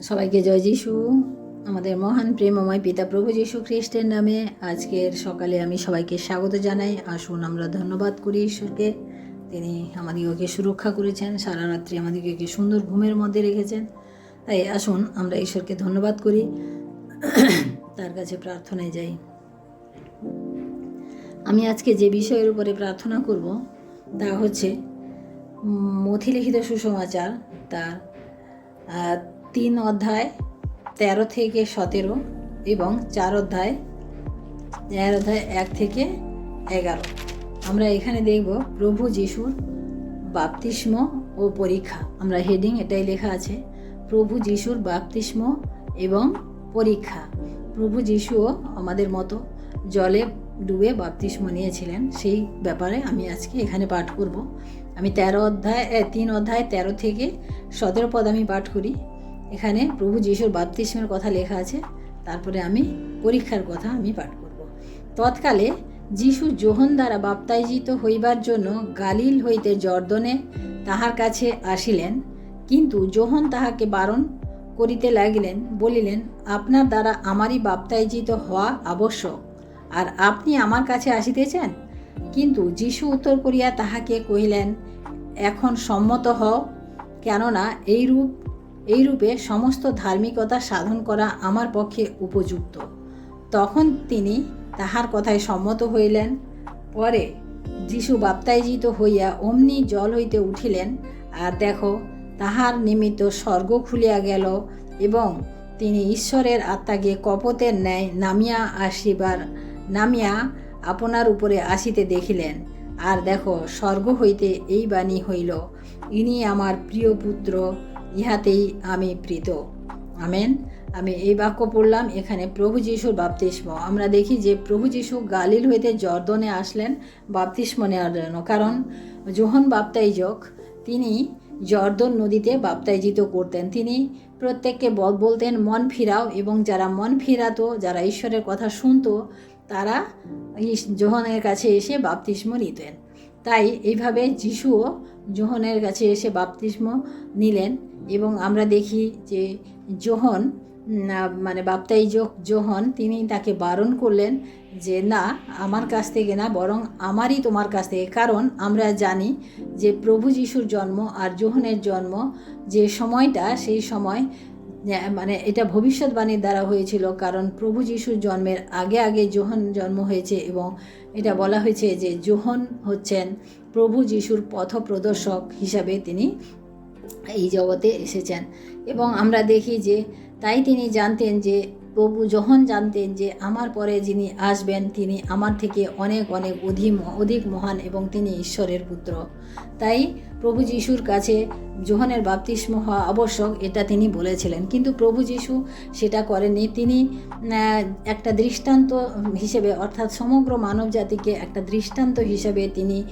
সবাইকে জয় যিশু। আমাদের মহান প্রেমময় পিতা প্রভু যিশু খ্রিস্টের নামে আজকের সকালে আমি সবাইকে স্বাগত জানাই। আসুন আমরা ধন্যবাদ করি ঈশ্বরকে। তিনি আমাদিগকে সুরক্ষা করেছেন, সারা রাত্রি আমাদিগকে সুন্দর ঘুমের মধ্যে রেখেছেন। তাই আসুন আমরা ঈশ্বরকে ধন্যবাদ করি। তার কাছে প্রার্থনায় যাই। আমি আজকে যে বিষয়ের উপরে প্রার্থনা করব, তা হচ্ছে মথিলিখিত সুসমাচার, তার তিন অধ্যায় তেরো থেকে সতেরো এবং চার অধ্যায় চার অধ্যায় এক থেকে এগারো। আমরা এখানে দেখব প্রভু যিশুর বাপতিস্ম ও পরীক্ষা। আমরা হেডিং এটাই লেখা আছে, প্রভু যিশুর বাপতিস্ম এবং পরীক্ষা। প্রভু যিশুও আমাদের মতো জলে ডুবে বাপতিস্ম নিয়েছিলেন, সেই ব্যাপারে আমি আজকে এখানে পাঠ করব। আমি তেরো অধ্যায় তিন অধ্যায়, তেরো থেকে সতেরো পদ আমি পাঠ করি। এখানে প্রভু যিশুর বাপতিস্মের কথা লেখা আছে। তারপরে আমি পরীক্ষার কথা আমি পাঠ করব। তৎকালে যিশু যোহন দ্বারা বাপ্তাইজিত হইবার জন্য গালিল হইতে জর্দনে তাহার কাছে আসিলেন। কিন্তু যোহন তাহাকে বারণ করিতে লাগিলেন, বলিলেন, আপনার দ্বারা আমারই বাপ্তাইজিত হওয়া আবশ্যক, আর আপনি আমার কাছে আসিতেছেন? কিন্তু যিশু উত্তর করিয়া তাহাকে কহিলেন, এখন সম্মত হও, কেননা এইরূপ এইরূপে সমস্ত ধার্মিকতা সাধন করা আমার পক্ষে উপযুক্ত। তখন তিনি তাহার কথায় সম্মত হইলেন। পরে যিশু বাপ্তাইজিত হইয়া অমনি জল হইতে উঠিলেন আর দেখো, তাহার নিমিত্ত স্বর্গ খুলিয়া গেল এবং তিনি ঈশ্বরের আত্মাকে কপতের ন্যায় নামিয়া আসিবার, নামিয়া আপনার উপরে আসিতে দেখিলেন। আর দেখো, স্বর্গ হইতে এই বাণী হইল, ইনি আমার প্রিয় পুত্র ইহাতেই আমি প্রীত। আমেন। আমি এই বাক্য পড়লাম এখানে, প্রভু যিশুর বাপতিস্ম। আমরা দেখি যে প্রভু যিশু গালিল হইতে জর্দনে আসলেন, বাপতিস্ম নেওয়ার জন্য। কারণ যোহন বাপ্তাইজক তিনি জর্দন নদীতে বাপ্তাইজিত করতেন। তিনি প্রত্যেককে বল- বলতেন, মন ফিরাও। এবং যারা মন ফিরাতো, যারা ঈশ্বরের কথা শুনতো, তারা যোহনের কাছে এসে বাপতিস্ম নিতেন। তাই এইভাবে যিশুও যোহনের কাছে এসে বাপতিস্ম নিলেন এবং আমরা দেখি যে জোহন মানে বাপ্তাই জোহন তিনি তাকে বারণ করলেন যে, না, আমার কাছ থেকে না, বরং আমারই তোমার কাছ থেকে। কারণ আমরা জানি যে প্রভু যিশুর জন্ম আর জোহনের জন্ম যে সময়টা, সেই সময় মানে এটা ভবিষ্যৎবাণীর দ্বারা হয়েছিল। কারণ প্রভু যিশুর জন্মের আগে আগে জোহন জন্ম হয়েছে এবং এটা বলা হয়েছে যে জোহন হচ্ছেন প্রভু যিশুর পথপ্রদর্শক হিসাবে তিনি এই জগতে এসেছেন। এবং আমরা দেখি যে তাই তিনি জানতেন যে প্রভু যখন জানতেন যে আমার পরে যিনি আসবেন, তিনি আমার থেকে অনেক অনেক অধিক অধিক মহান এবং তিনি ঈশ্বরের পুত্র। তাই প্রভু যিশুর কাছে যোহনের বাপতিস্ম হওয়া আবশ্যক, এটা তিনি বলেছিলেন। কিন্তু প্রভু যিশু সেটা করেননি। তিনি একটা দৃষ্টান্ত হিসেবে, অর্থাৎ সমগ্র মানব জাতিকে একটা দৃষ্টান্ত হিসেবে তিনি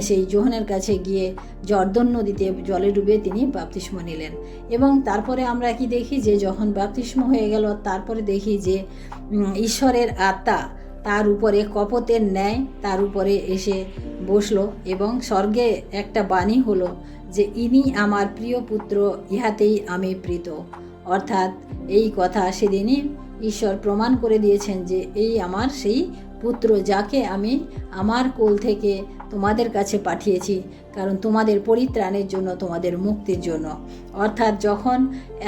সেই জোহনের কাছে গিয়ে জর্দন নদীতে জলে ডুবে তিনি বাপতিস্ম নিলেন। এবং তারপরে আমরা কি দেখি যে যখন বাপতিস্ম হয়ে গেল, তারপরে দেখি যে ঈশ্বরের আত্মা তার উপরে কপতের ন্যায় তার উপরে এসে বসল এবং স্বর্গে একটা বাণী হলো যে, ইনি আমার প্রিয় পুত্র, ইহাতেই আমি প্রীত। অর্থাৎ এই কথা সেদিনই ঈশ্বর প্রমাণ করে দিয়েছেন যে, এই আমার সেই পুত্র যাকে আমি আমার কোল থেকে তোমাদের কাছে পাঠিয়েছি, কারণ তোমাদের পরিত্রাণের জন্য, তোমাদের মুক্তির জন্য। অর্থাৎ যখন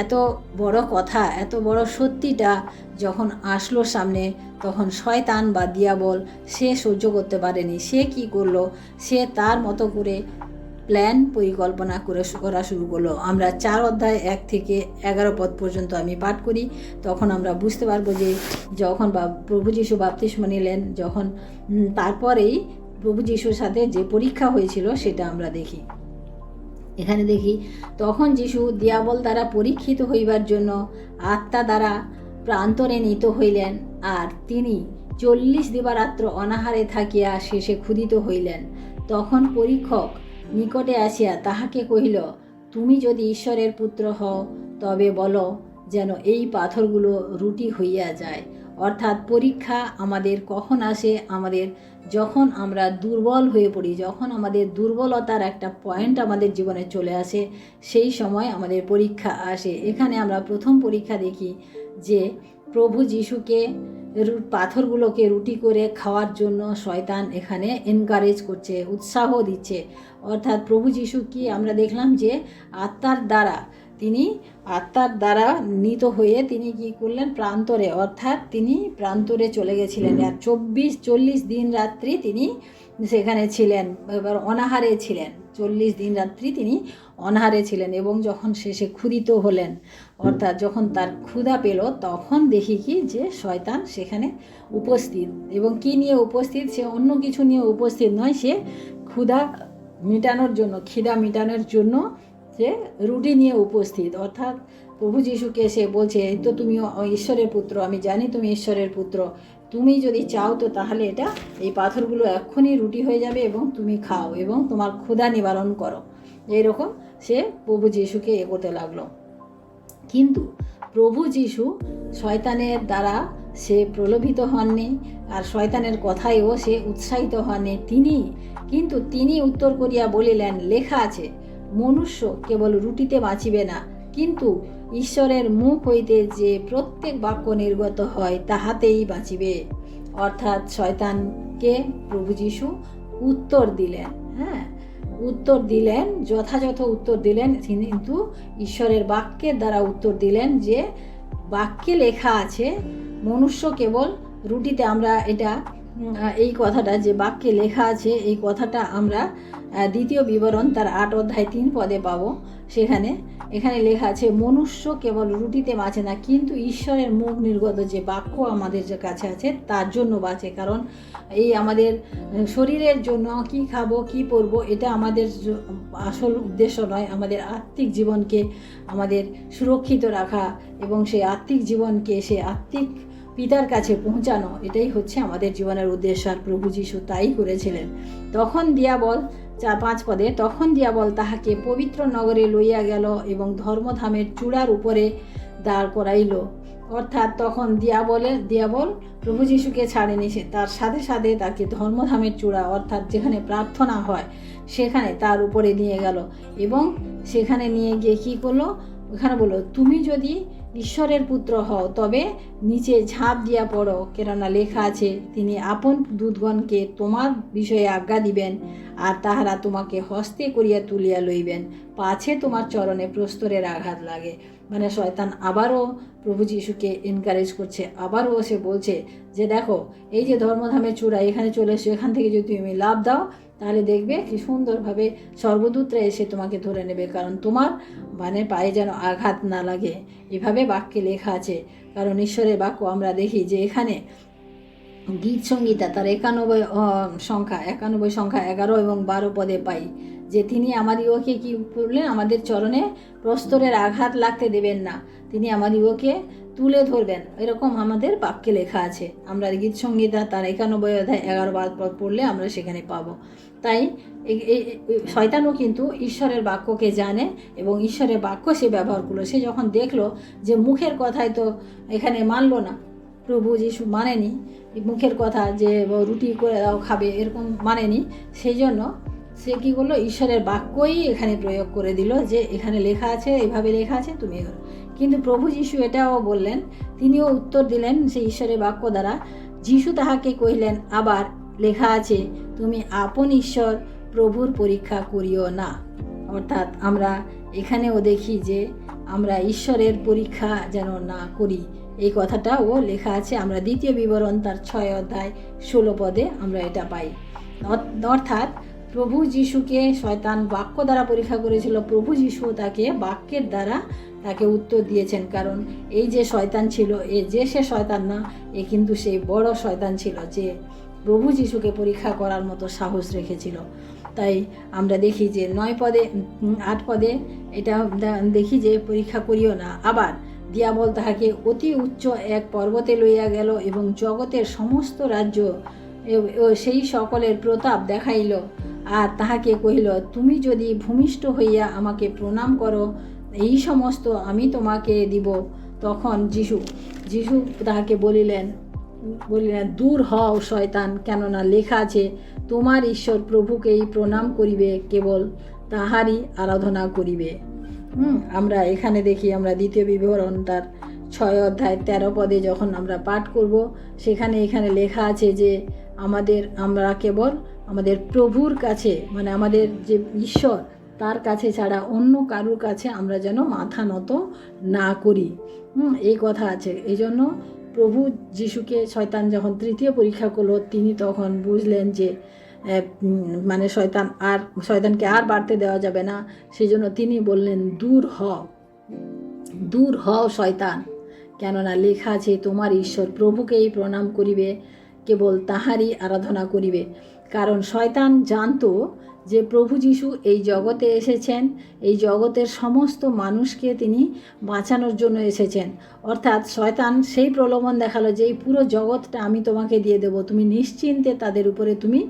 এত বড় কথা, এত বড় সত্যিটা যখন আসলো সামনে, তখন শয়তান বা দিয়াবল সে সহ্য করতে পারেনি। সে কি করল? সে তার মতো করে প্ল্যান পরিকল্পনা করে করা শুরু করল। আমরা চার অধ্যায় এক থেকে এগারো পদ পর্যন্ত আমি পাঠ করি। তখন আমরা বুঝতে পারব যে যখন বা, প্রভু যিশু বাপতিস্ম নিলেন, যখন তারপরেই প্রভু যিশুর সাথে যে পরীক্ষা হয়েছিল সেটা আমরা দেখি। এখানে দেখি, তখন যিশু দিয়াবল দ্বারা পরীক্ষিত হইবার জন্য আত্মা দ্বারা প্রান্তরে নিত হইলেন, আর তিনি চল্লিশ দিবারাত্র অনাহারে থাকিয়া শেষে ক্ষুদিত হইলেন। তখন পরীক্ষক নিকটে আসিয়া তাহাকে কহিল, তুমি যদি ঈশ্বরের পুত্র হও, তবে বলো যেন এই পাথরগুলো রুটি হইয়া যায়। অর্থাৎ পরীক্ষা আমাদের কখন আসে? আমাদের যখন আমরা দুর্বল হয়ে পড়ি, যখন আমাদের দুর্বলতার একটা পয়েন্ট আমাদের জীবনে চলে আসে, সেই সময় আমাদের পরীক্ষা আসে। এখানে আমরা প্রথম পরীক্ষা দেখি যে প্রভু যিশুকে পাথরগুলোকে রুটি করে খাওয়ার জন্য শয়তান এখানে এনকারেজ করছে, উৎসাহ দিচ্ছে। অর্থাৎ প্রভু যিশু কি আমরা দেখলাম যে আত্মার দ্বারা তিনি আত্মার দ্বারা নিত হয়ে তিনি কি করলেন? প্রান্তরে, অর্থাৎ তিনি প্রান্তরে চলে গেছিলেন। আর চব্বিশ, চল্লিশ দিন রাত্রি তিনি সেখানে ছিলেন, এবার অনাহারে ছিলেন। চল্লিশ দিন রাত্রি তিনি অনাহারে ছিলেন এবং যখন শেষে ক্ষুদিত হলেন, অর্থাৎ যখন তার ক্ষুধা পেল, তখন দেখি কি যে শয়তান সেখানে উপস্থিত। এবং কি নিয়ে উপস্থিত? সে অন্য কিছু নিয়ে উপস্থিত নয়, সে ক্ষুধা মেটানোর জন্য, খিদা মেটানোর জন্য সে রুটি নিয়ে উপস্থিত। অর্থাৎ প্রভু যিশুকে সে বলছে তো তুমি ঈশ্বরের পুত্র, আমি জানি তুমি ঈশ্বরের পুত্র। তুমি যদি চাও তো তাহলে এটা, এই পাথরগুলো এক্ষুনি রুটি হয়ে যাবে এবং তুমি খাও এবং তোমার ক্ষুধা নিবারণ করো। এইরকম সে প্রভু যিশুকে এ করতে লাগল। কিন্তু প্রভু যিশু শয়তানের দ্বারা সে প্রলোভিত হননি আর শয়তানের কথায়ও সে উৎসাহিত হননি। তিনি, কিন্তু তিনি উত্তর করিয়া বলিলেন, লেখা আছে মনুষ্য কেবল রুটিতে বাঁচিবে না। কিন্তু ঈশ্বরের মুখ হইতে যে প্রত্যেক বাক্য নির্গত হয়, তাহাতেই বাঁচিবে। অর্থাৎ শয়তানকে প্রভু যিশু উত্তর দিলেন হ্যাঁ? উত্তর দিলেন, যথাযথ উত্তর দিলেন, কিন্তু ঈশ্বরের বাক্যের দ্বারা উত্তর দিলেন যে, বাক্যে লেখা আছে, মনুষ্য কেবল রুটিতে, আমরা এটা এই কথাটা যে বাক্যে লেখা আছে, এই কথাটা আমরা দ্বিতীয় বিবরণ তার আট অধ্যায় তিন পদে পাবো। সেখানে, এখানে লেখা আছে, মনুষ্য কেবল রুটিতে বাঁচে না, কিন্তু ঈশ্বরের মুখ নির্গত যে বাক্য আমাদের যে কাছে আছে, তার জন্য বাঁচে। কারণ এই আমাদের শরীরের জন্য কি খাব, কি পরবো, এটা আমাদের আসল উদ্দেশ্য নয়। আমাদের আত্মিক জীবনকে আমাদের সুরক্ষিত রাখা এবং সেই আত্মিক জীবনকে সে আত্মিক পিতার কাছে পৌঁছানো, এটাই হচ্ছে আমাদের জীবনের উদ্দেশ্য আর প্রভু যিশু তাই করেছিলেন। তখন দিয়াবল চার পাঁচ পদে, তখন দিয়াবল তাহাকে পবিত্র নগরে লইয়া গেল এবং ধর্মধামের চূড়ার উপরে দাঁড় করাইল। অর্থাৎ তখন দিয়াবলে, দিয়াবল প্রভু যিশুকে ছাড়েনি, সে তার সাথে সাথে তাকে ধর্মধামের চূড়া, অর্থাৎ যেখানে প্রার্থনা হয়, সেখানে তার উপরে নিয়ে গেল। এবং সেখানে নিয়ে গিয়ে কী করল? ওখানে বলল, তুমি যদি ঈশ্বরের পুত্র হও, তবে নিচে ঝাঁপ দিয়া পড়ো। কেননা লেখা আছে, তিনি আপন দুধগণকে তোমার বিষয়ে আজ্ঞা দিবেন, আর তাহারা তোমাকে হস্তে করিয়া তুলিয়া লইবেন। পাছে তোমার চরণে প্রস্তরের আঘাত লাগে। মানে শয়তান আবারও প্রভু যিশুকে এনকারেজ করছে, আবারও সে বলছে যে দেখো, এই যে ধর্মধামের চূড়া এখানে চলে এসো, এখান থেকে যদি তুমি লাভ দাও, তাহলে দেখবে কি সুন্দরভাবে স্বর্গদূতরা এসে তোমাকে ধরে নেবে। কারণ তোমার মানে পায়ে যেন আঘাত না লাগে। এভাবে বাক্যে লেখা আছে। কারণ ঈশ্বরের বাক্য আমরা দেখি যে এখানে গীত সঙ্গীতা তার একানব্বই সংখ্যা একানব্বই সংখ্যা এগারো এবং বারো পদে পাই। যে তিনি আমাদিগকে কি করলেন? আমাদের চরণে প্রস্তরের আঘাত লাগতে দেবেন না। তিনি আমাদিগকে তুলে ধরবেন। এরকম আমাদের বাক্যে লেখা আছে। আমরা গীত সঙ্গীতা তার একানব্বই অধ্যায় এগারো বার পড়লে আমরা সেখানে পাবো। তাই শয়তানও কিন্তু ঈশ্বরের বাক্যকে জানে এবং ঈশ্বরের বাক্য সে ব্যবহার করল। সে যখন দেখল যে মুখের কথায় তো এখানে মানলো না, প্রভু যিশু মানেনি। মুখের কথা যে রুটি করে দাও, খাবে, এরকম মানেনি। সেই জন্য সে কী করল? ঈশ্বরের বাক্যই এখানে প্রয়োগ করে দিল যে, এখানে লেখা আছে, এভাবে লেখা আছে, তুমি কিন্তু প্রভু যিশু এটাও বললেন, তিনিও উত্তর দিলেন সেই ঈশ্বরের বাক্য দ্বারা, যিশু তাহাকে কহিলেন, আবার লেখা আছে, তুমি আপন ঈশ্বর প্রভুর পরীক্ষা করিও না। অর্থাৎ আমরা এখানেও দেখি যে, আমরা ঈশ্বরের পরীক্ষা যেন না করি। এই কথাটাও লেখা আছে, আমরা দ্বিতীয় বিবরণ তার ছয় অধ্যায় ষোলো পদে আমরা এটা পাই। অর্থাৎ প্রভু যিশুকে শয়তান বাক্য দ্বারা পরীক্ষা করেছিল। প্রভু যিশু তাকে বাক্যের দ্বারা তাকে উত্তর দিয়েছেন, কারণ এই যে শয়তান ছিল, এ যে সে শয়তান না, এ কিন্তু সেই বড় শয়তান ছিল যে প্রভু যিশুকে পরীক্ষা করার মতো সাহস রেখেছিল। তাই আমরা দেখি যে নয় পদে আট পদে এটা দেখি যে পরীক্ষা করিও না। আবার দিয়াবল তাহাকে অতি উচ্চ এক পর্বতে লইয়া গেল এবং জগতের সমস্ত রাজ্য সেই সকলের প্রতাপ দেখাইল। আর তাহাকে কহিল, তুমি যদি ভূমিষ্ঠ হইয়া আমাকে প্রণাম করো, এই সমস্ত আমি তোমাকে দিব। তখন যিশু যিশু তাহাকে বলিলেন বলিলেন, দূর হও শয়তান, কেননা লেখা আছে, তোমার ঈশ্বর প্রভুকেই প্রণাম করিবে, কেবল তাহারই আরাধনা করিবে। হুম, আমরা এখানে দেখি আমরা দ্বিতীয় বিবরণটার ছয় অধ্যায় তেরো পদে যখন আমরা পাঠ করব, সেখানে এখানে লেখা আছে যে, আমাদের, আমরা কেবল আমাদের প্রভুর কাছে মানে আমাদের যে ঈশ্বর, তার কাছে ছাড়া অন্য কারুর কাছে আমরা যেন মাথা নত না করি। এই কথা আছে। এই জন্য প্রভু যিশুকে শয়তান যখন তৃতীয় পরীক্ষা করল, তিনি তখন বুঝলেন যে মানে শয়তান আর, শয়তানকে আর বাড়তে দেওয়া যাবে না। সেই জন্য তিনি বললেন, দূর হও। দূর হও শয়তান। কেননা লেখা আছে, তোমার ঈশ্বর প্রভুকেই প্রণাম করিবে, কেবল তাহারই আরাধনা করিবে। কারণ শয়তান জানতো যে প্রভু যিশু এই জগতে এসেছেন, এই জগতের সমস্ত মানুষকে তিনি বাঁচানোর জন্য এসেছেন। অর্থাৎ শয়তান সেই প্রলোভন দেখাল যে এই পুরো জগৎটা আমি তোমাকে দিয়ে দেবো। তুমি নিশ্চিন্তে তাদের উপরে তুমি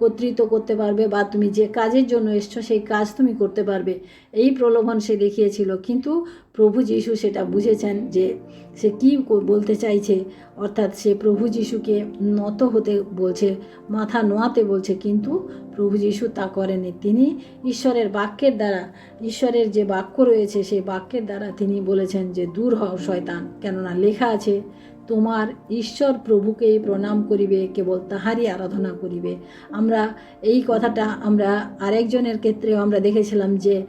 কর্তৃত্ব করতে পারবে বা তুমি যে কাজের জন্য এসছো সেই কাজ তুমি করতে পারবে। এই প্রলোভন সে দেখিয়েছিল। কিন্তু প্রভু যিশু সেটা বুঝেছেন যে সে কী বলতে চাইছে। অর্থাৎ সে প্রভু যিশুকে নত হতে বলছে, মাথা নোয়াতে বলছে। কিন্তু প্রভু যিশু তা করেনি তিনি ঈশ্বরের বাক্যের দ্বারা, ঈশ্বরের যে বাক্য রয়েছে সেই বাক্যের দ্বারা তিনি বলেছেন যে, দূর হও, শয়তান। কেননা লেখা আছে, তোমার ঈশ্বর প্রভুকেই প্রণাম করিবে, কেবল তাহারই আরাধনা করিবে। আমরা এই কথাটা আমরা আরেকজনের ক্ষেত্রেও আমরা দেখেছিলাম যে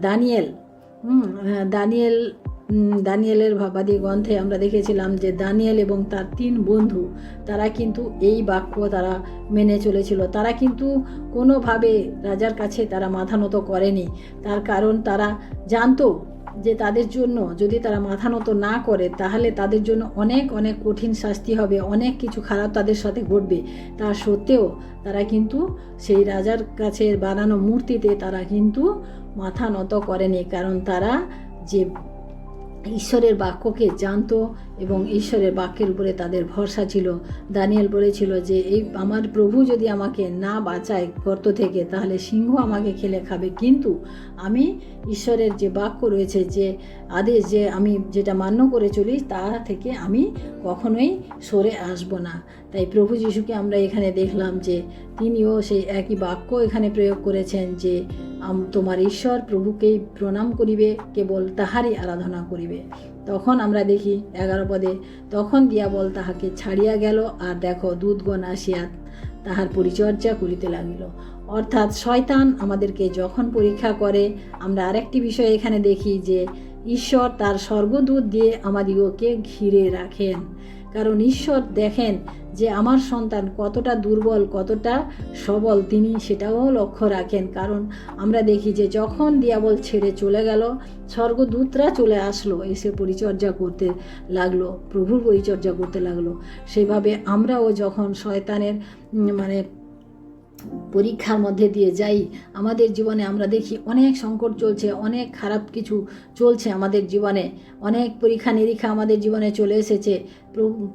দানিয়েল। হুম, দানিয়েল দানিয়েলের ভাবাদি গ্রন্থে আমরা দেখেছিলাম যে দানিয়েল এবং তার তিন বন্ধু তারা কিন্তু এই বাক্য তারা মেনে চলেছিল। তারা কিন্তু কোনোভাবে রাজার কাছে তারা মাথা নত করেনি। তার কারণ তারা জানতো যে তাদের জন্য যদি তারা মাথা নত না করে, তাহলে তাদের জন্য অনেক অনেক কঠিন শাস্তি হবে, অনেক কিছু খারাপ তাদের সাথে ঘটবে। তা সত্ত্বেও তারা কিন্তু সেই রাজার কাছে বানানো মূর্তিতে তারা কিন্তু মাথা নত করেনি, কারণ তারা যে ঈশ্বরের বাক্যকে জানতো এবং ঈশ্বরের বাক্যের উপরে তাদের ভরসা ছিল। দানিয়েল বলেছিল যে, এই আমার প্রভু যদি আমাকে না বাঁচায় গর্ত থেকে, তাহলে সিংহ আমাকে খেলে খাবে। কিন্তু আমি ঈশ্বরের যে বাক্য রয়েছে, যে আদেশ যে আমি যেটা মান্য করে চলি, তা থেকে আমি কখনোই সরে আসব না। তাই প্রভু যিশুকে আমরা এখানে দেখলাম যে, তিনিও সেই একই বাক্য এখানে প্রয়োগ করেছেন যে তোমার ঈশ্বর প্রভুকেই প্রণাম করিবে, কেবল তাহারই আরাধনা করিবে। তখন আমরা দেখি এগারো পদে, তখন দিয়াবল তাহাকে ছাড়িয়া গেল, আর দেখো দুধগণ আসিয়া তাহার পরিচর্যা করিতে লাগিল। অর্থাৎ শয়তান আমাদেরকে যখন পরীক্ষা করে, আমরা আরেকটি বিষয় এখানে দেখি যে, ঈশ্বর তার স্বর্গদূত দিয়ে আমাদিগকে ঘিরে রাখেন। কারণ ঈশ্বর দেখেন যে আমার সন্তান কতটা দুর্বল, কতটা সবল, তিনি সেটাও লক্ষ্য রাখেন। কারণ আমরা দেখি যে যখন দিয়াবল ছেড়ে চলে গেল, স্বর্গদূতরা চলে আসলো, এসে পরিচর্যা করতে লাগল, প্রভুর পরিচর্যা করতে লাগল। সেভাবে আমরাও যখন শয়তানের মানে পরীক্ষার মধ্যে দিয়ে যাই। আমাদের জীবনে আমরা দেখি অনেক সংকট চলছে, অনেক খারাপ কিছু চলছে আমাদের জীবনে। অনেক পরীক্ষা নিরীক্ষা আমাদের জীবনে চলে এসেছে।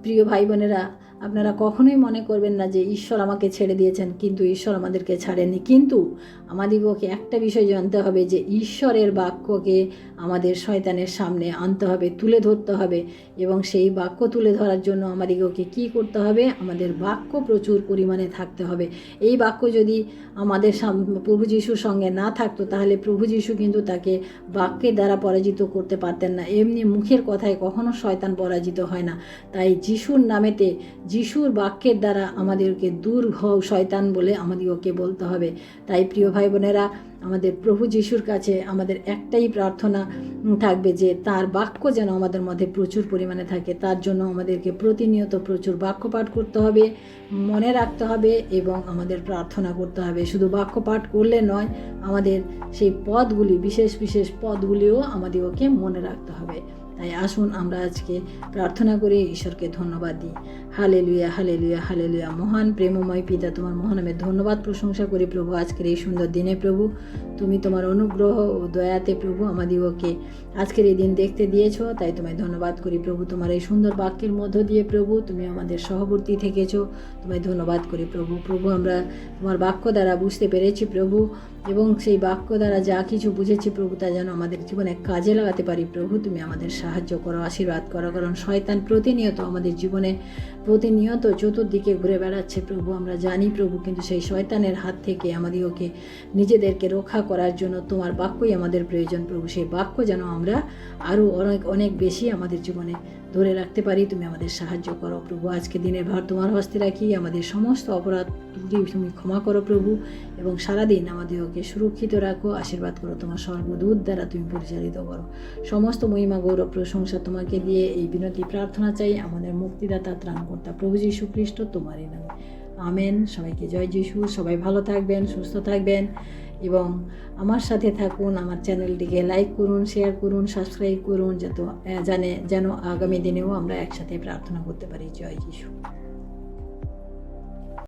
প্রিয় ভাই বোনেরা আপনারা কখনোই মনে করবেন না যে ঈশ্বর আমাকে ছেড়ে দিয়েছেন, কিন্তু ঈশ্বর আমাদেরকে ছাড়েনি কিন্তু আমাদিগকে একটা বিষয় জানতে হবে যে ঈশ্বরের বাক্যকে আমাদের শয়তানের সামনে আনতে হবে, তুলে ধরতে হবে এবং সেই বাক্য তুলে ধরার জন্য আমাদিগকে কি করতে হবে? আমাদের বাক্য প্রচুর পরিমাণে থাকতে হবে। এই বাক্য যদি আমাদের প্রভু যিশুর সঙ্গে না থাকতো, তাহলে প্রভু যিশু কিন্তু তাকে বাক্যের দ্বারা পরাজিত করতে পারতেন না। এমনি মুখের কথায় কখনো শয়তান পরাজিত হয় না। তাই যিশুর নামেতে যিশুর বাক্যের দ্বারা আমাদেরকে দূর হও শয়তান বলে আমাদেরকে বলতে হবে। তাই প্রিয় ভাই বোনেরা, আমাদের প্রভু যিশুর কাছে আমাদের একটাই প্রার্থনা থাকবে যে তার বাক্য যেন আমাদের মধ্যে প্রচুর পরিমাণে থাকে। তার জন্য আমাদেরকে প্রতিনিয়ত প্রচুর বাক্য পাঠ করতে হবে, মনে রাখতে হবে এবং আমাদের প্রার্থনা করতে হবে। শুধু বাক্য পাঠ করলে নয়, আমাদের সেই পদগুলি, বিশেষ বিশেষ পদগুলিও আমাদেরকে মনে রাখতে হবে। তাই আসুন আমরা আজকে প্রার্থনা করে ঈশ্বরকে ধন্যবাদ দিই। হালে লুয়া হালে লুয়া হালে লুয়া মহান, প্রেমময় পিতা, তোমার মহানামে ধন্যবাদ, প্রশংসা করি প্রভু। আজকের এই সুন্দর দিনে প্রভু, তুমি তোমার অনুগ্রহ ও দয়াতে প্রভু আমাদিগকে আজকের এই দিন দেখতে দিয়েছ, তাই তোমায় ধন্যবাদ করি প্রভু। তোমার এই সুন্দর বাক্যের মধ্য দিয়ে প্রভু, তুমি আমাদের সহবর্তী থেকেছ, তোমায় ধন্যবাদ করি প্রভু। প্রভু, আমরা তোমার বাক্য দ্বারা বুঝতে পেরেছি প্রভু, এবং সেই বাক্য দ্বারা যা কিছু বুঝেছি প্রভু, তা যেন আমাদের জীবনে কাজে লাগাতে পারি প্রভু। তুমি আমাদের সাহায্য করো, আশীর্বাদ করো, কারণ শয়তান প্রতিনিয়ত আমাদের জীবনে প্রতিনিয়ত চতুর্দিকে ঘুরে বেড়াচ্ছে প্রভু, আমরা জানি প্রভু, কিন্তু সেই শয়তানের হাত থেকে আমাদেরকে নিজেদেরকে রক্ষা করার জন্য তোমার বাক্যই আমাদের প্রয়োজন প্রভু, সেই বাক্য যেন আমরা আরও অনেক অনেক বেশি আমাদের জীবনে ধরে রাখতে পারি, তুমি আমাদের সাহায্য করো প্রভু। আজকে দিনের ভার তোমার হস্তে রাখি, আমাদের সমস্ত অপরাধ তুমি ক্ষমা করো প্রভু এবং সারাদিন আমাদেরকে সুরক্ষিত রাখো, আশীর্বাদ করো তোমার সর্বদূত দ্বারা তুমি পরিচালিত করো। সমস্ত মহিমা, গৌরব, প্রশংসা তোমাকে দিয়ে এই বিনতি প্রার্থনা চাই, আমাদের মুক্তিদাতা, ত্রাণকর্তা প্রভু যীশু খ্রিস্ট তোমারই নামে। আমেন। সবাইকে জয় যিশু। সবাই ভালো থাকবেন, সুস্থ থাকবেন। এবং আমার সাথে থাকুন, আমার চ্যানেলটিকে লাইক করুন শেয়ার করুন সাবস্ক্রাইব করুন, যত জানে, যেন আগামী দিনেও আমরা একসাথে প্রার্থনা করতে পারি। জয় যিশু।